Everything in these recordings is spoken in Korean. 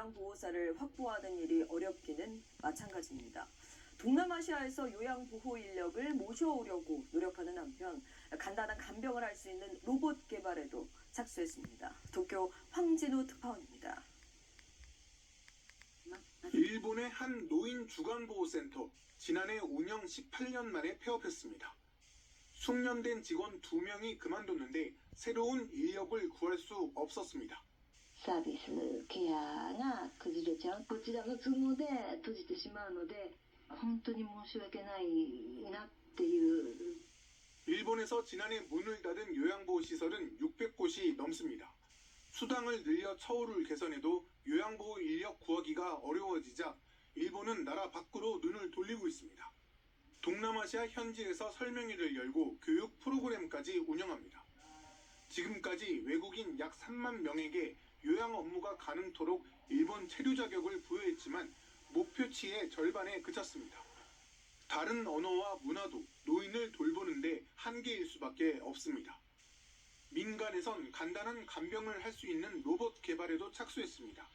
요양보호사를 확보하는 일이 어렵기는 마찬가지입니다. 동남아시아에서 요양보호 인력을 모셔오려고 노력하는 한편 간단한 간병을 할 수 있는 로봇 개발에도 착수했습니다. 도쿄 황진우 특파원입니다. 일본의 한 노인 주간보호센터 지난해 운영 18년 만에 폐업했습니다. 숙련된 직원 2명이 그만뒀는데 새로운 인력을 구할 수 없었습니다. サービスケアが崩れちゃうこちらの都合で閉じてしまうので本当に申し訳ないなっていう 일본에서 지난해 문을 닫은 요양보호시설은 600곳이 넘습니다. 수당을 늘려 처우를 개선해도 요양보호 인력 구하기가 어려워지자 일본은 나라 밖으로 눈을 돌리고 있습니다. 동남아시아 현지에서 설명회를 열고 교육 프로그램까지 운영합니다. 지금까지 외국인 약 3만 명에게 요양 업무가 가능토록 일본 체류 자격을 부여했지만 목표치의 절반에 그쳤습니다. 다른 언어와 문화도 노인을 돌보는데 한계일 수밖에 없습니다. 민간에선 간단한 간병을 할 수 있는 로봇 개발에도 착수했습니다.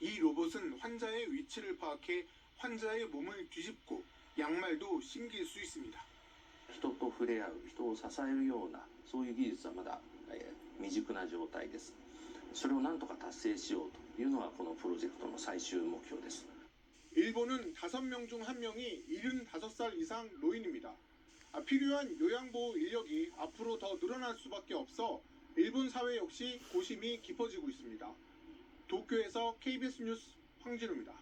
이 로봇은 환자의 위치를 파악해 환자의 몸을 뒤집고 양말도 신길 수 있습니다. 人と触れ合う人を支えるようなそういう技術はまだ、えー未熟な状態です それをなんとか達成しようというのがこのプロジェクトの最終目標です 일본은 5명 중 1명이 75살 이상 노인입니다. 아, 필요한 요양보호 인력이 앞으로 더 늘어날 수밖에 없어 일본 사회 역시 고심이 깊어지고 있습니다. 도쿄에서 KBS 뉴스 황진우입니다.